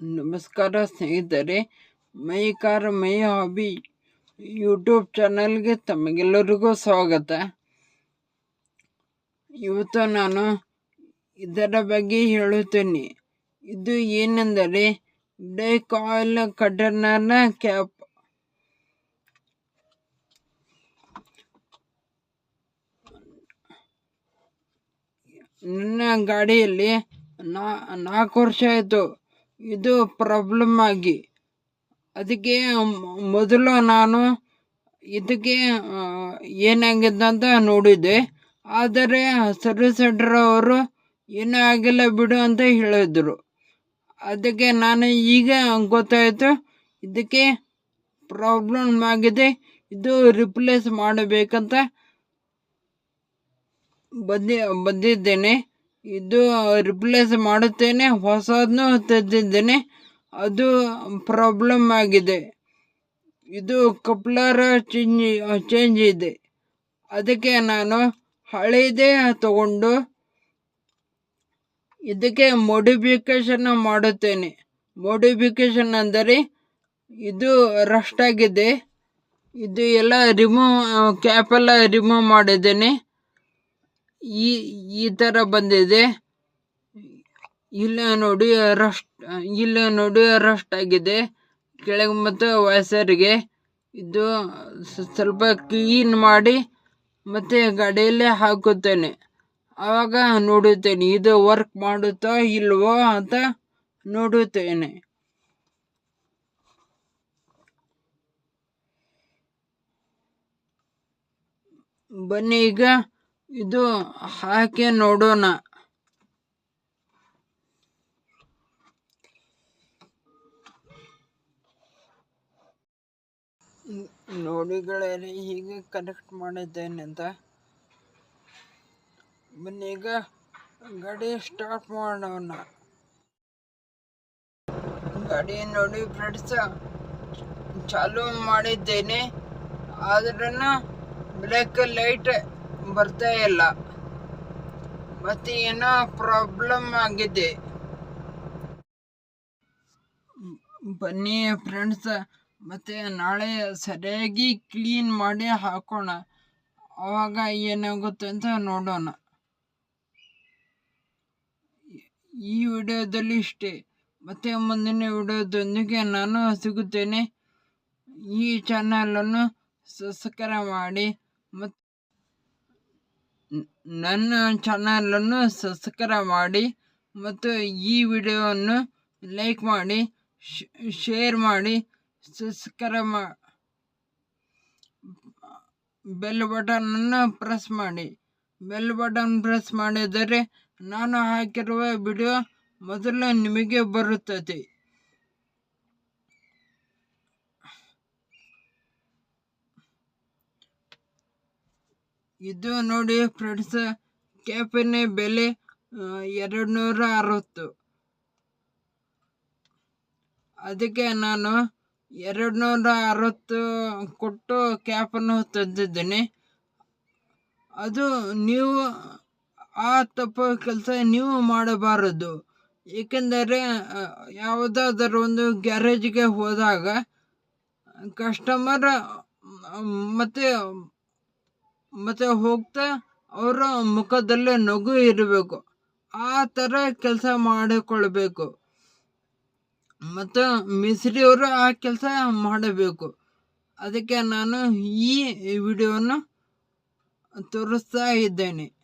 ನಮಸ್ಕಾರ ಸ್ನೇಹಿತರೆ, my car my hobby YouTube ಚಾನಲ್ಗೆ ತಮಗೆಲ್ಲರಿಗೂ ಸ್ವಾಗತ. ಇವತ್ತು ನಾನು ಇದರ ಬಗ್ಗೆ ಹೇಳುತ್ತೇನೆ. ಇದು ಏನೆಂದರೆ ಬ್ರೇಕ್ ಆಯಿಲ್ ಕಟರ್ನರ್ನ ಕ್ಯಾಪ್. ನನ್ನ ಗಾಡಿಯಲ್ಲಿ ನಾ ನಾಲ್ಕು ವರ್ಷ ಆಯಿತು. ಇದು ಪ್ರಾಬ್ಲಮ್ ಆಗಿ. ಅದಕ್ಕೆ ಮೊದಲು ನಾನು ಇದಕ್ಕೆ ಏನಾಗಿದೆ ಅಂತ ನೋಡಿದೆ ಆದರೆ ಸರ್ವಿಸ್ ಸೆಂಟರ್ ಅವರು ಏನೂ ಆಗಿಲ್ಲ ಬಿಡು ಅಂತ ಹೇಳಿದರು. ಅದಕ್ಕೆ ನಾನು ಈಗ ಗೊತ್ತಾಯಿತು, ಇದಕ್ಕೆ ಪ್ರಾಬ್ಲಮ್ ಆಗಿದೆ, ಇದು ರಿಪ್ಲೇಸ್ ಮಾಡಬೇಕಂತ ಬಂದಿ, ಬಂದಿದ್ದೇನೆ. ಇದು ರಿಪ್ಲೇಸ್ ಮಾಡುತ್ತೇನೆ ಹೊಸದನ್ನು ತೆಗೆದಿದ್ದೇನೆ. ಅದು ಪ್ರಾಬ್ಲಮ್ ಆಗಿದೆ. ಇದು ಕಪ್ಲರ್ ಚೇಂಜ್ ಚೇಂಜ್ ಇದೆ. ಅದಕ್ಕೆ ನಾನು ಹಳೆಯದೇ ತಗೊಂಡು ಇದಕ್ಕೆ ಮೋಡಿಫಿಕೇಶನ್ ಮಾಡುತ್ತೇನೆ. ಮೋಡಿಫಿಕೇಶನ್ ಅಂದರೆ ಇದು ರಸ್ಟ್ ಆಗಿದೆ ಇದು ಎಲ್ಲ ರಿಮೂವ್ ಕ್ಯಾಪೆಲ್ಲ ರಿಮೂವ್ ಮಾಡಿದ್ದೇನೆ. ಈ ಈ ಥರ ಬಂದಿದೆ. ಇಲ್ಲ ನೋಡಿ ರಸ್ಟ್ ಇಲ್ಲ ನೋಡಿ ರಸ್ಟ್ ಆಗಿದೆ. ಕೆಳಗೆ ಮತ್ತು ವಯಸ್ಸರಿಗೆ ಇದು ಸ್ವಲ್ಪ ಕ್ಲೀನ್ ಮಾಡಿ ಮತ್ತು ಗಾಡಿಯಲ್ಲೇ ಹಾಕುತ್ತೇನೆ. ಆವಾಗ ನೋಡುತ್ತೇನೆ, ಇದು ವರ್ಕ್ ಮಾಡುತ್ತಾ ಇಲ್ವೋ ಅಂತ ನೋಡುತ್ತೇನೆ. ಬನ್ನಿ ಈಗ. ಇದು ಹಾಕಿ ನೋಡೋಣ. ನೋಡಿಗಳೇ ಹೀಗೆ ಕನೆಕ್ಟ್ ಮಾಡಿದ್ದೇನೆ ಅಂತ ಬನ್ನೀಗ ಗಾಡಿ ಸ್ಟಾರ್ಟ್ ಮಾಡೋಣ. ಗಾಡಿ ನೋಡಿ ಫ್ರೆಂಡ್ಸ್ ಚಾಲು ಮಾಡಿದ್ದೇನೆ. ಆದ್ರೂ ಬ್ಲ್ಯಾಕ್ ಲೈಟ್ ಬರ್ತಾ ಇಲ್ಲ. ಮತ್ತೆ ಏನೋ ಪ್ರಾಬ್ಲಮ್ ಆಗಿದೆ. ಬನ್ನಿ ಫ್ರೆಂಡ್ಸ್ ಮತ್ತೆ ನಾಳೆ ಸರಿಯಾಗಿ ಕ್ಲೀನ್ ಮಾಡಿ ಹಾಕೋಣ. ಆವಾಗ ಏನಾಗುತ್ತೆ ಅಂತ ನೋಡೋಣ. ಈ ವಿಡಿಯೋದಲ್ಲಿ ಇಷ್ಟೇ. ಮತ್ತೆ ಮುಂದಿನ ವಿಡಿಯೋದೊಂದಿಗೆ ನಾನು ಸಿಗುತ್ತೇನೆ. ಈ ಚಾನಲನ್ನು ಸಬ್ಸ್ಕ್ರೈಬ್ ಮಾಡಿ. ಮತ್ತು ನನ್ನ ಚಾನಲನ್ನು ಸಬ್ಸ್ಕ್ರೈಬ್ ಮಾಡಿ ಮತ್ತು ಈ ವಿಡಿಯೋವನ್ನು ಲೈಕ್ ಮಾಡಿ ಶೇರ್ ಮಾಡಿ ಸಬ್ಸ್ಕ್ರೈಬ್ ಮಾ ಬೆಲ್ ಬಟನನ್ನು ಪ್ರೆಸ್ ಮಾಡಿ. ಬೆಲ್ ಬಟನ್ ಪ್ರೆಸ್ ಮಾಡಿದರೆ ನಾನು ಹಾಕಿರುವ ವಿಡಿಯೋ ಮೊದಲು ನಿಮಗೆ ಬರುತ್ತದೆ. ಇದು ನೋಡಿ ಫ್ರೆಂಡ್ಸ್ ಕ್ಯಾಪಿನ ಬೆಲೆ ಎರಡು ನೂರ ಅರವತ್ತು ಅದಕ್ಕೆ ನಾನು ಎರಡು ನೂರ ಅರವತ್ತು ಕೊಟ್ಟು ಕ್ಯಾಪನ್ನು ತಂದಿದ್ದೀನಿ. ಅದು ನೀವು, ಆ ತಪ್ಪು ಕೆಲಸ ನೀವು ಮಾಡಬಾರದು. ಏಕೆಂದರೆ ಯಾವುದಾದರೂ ಒಂದು ಗ್ಯಾರೇಜ್ಗೆ ಹೋದಾಗ, ಕಸ್ಟಮರ್ ಮತ್ತು ಮತ್ತು ಹೋಗ್ತಾ ಅವರ ಮುಖದಲ್ಲಿ ನಗು ಇರಬೇಕು. ಆ ಥರ ಕೆಲಸ ಮಾಡಿಕೊಳ್ಬೇಕು. ಮತ್ತು ಮಿಸ್ರಿಯವರು ಆ ಕೆಲಸ ಮಾಡಬೇಕು. ಅದಕ್ಕೆ ನಾನು ಈ ವಿಡಿಯೋವನ್ನು ತೋರಿಸ್ತಾ ಇದ್ದೇನೆ.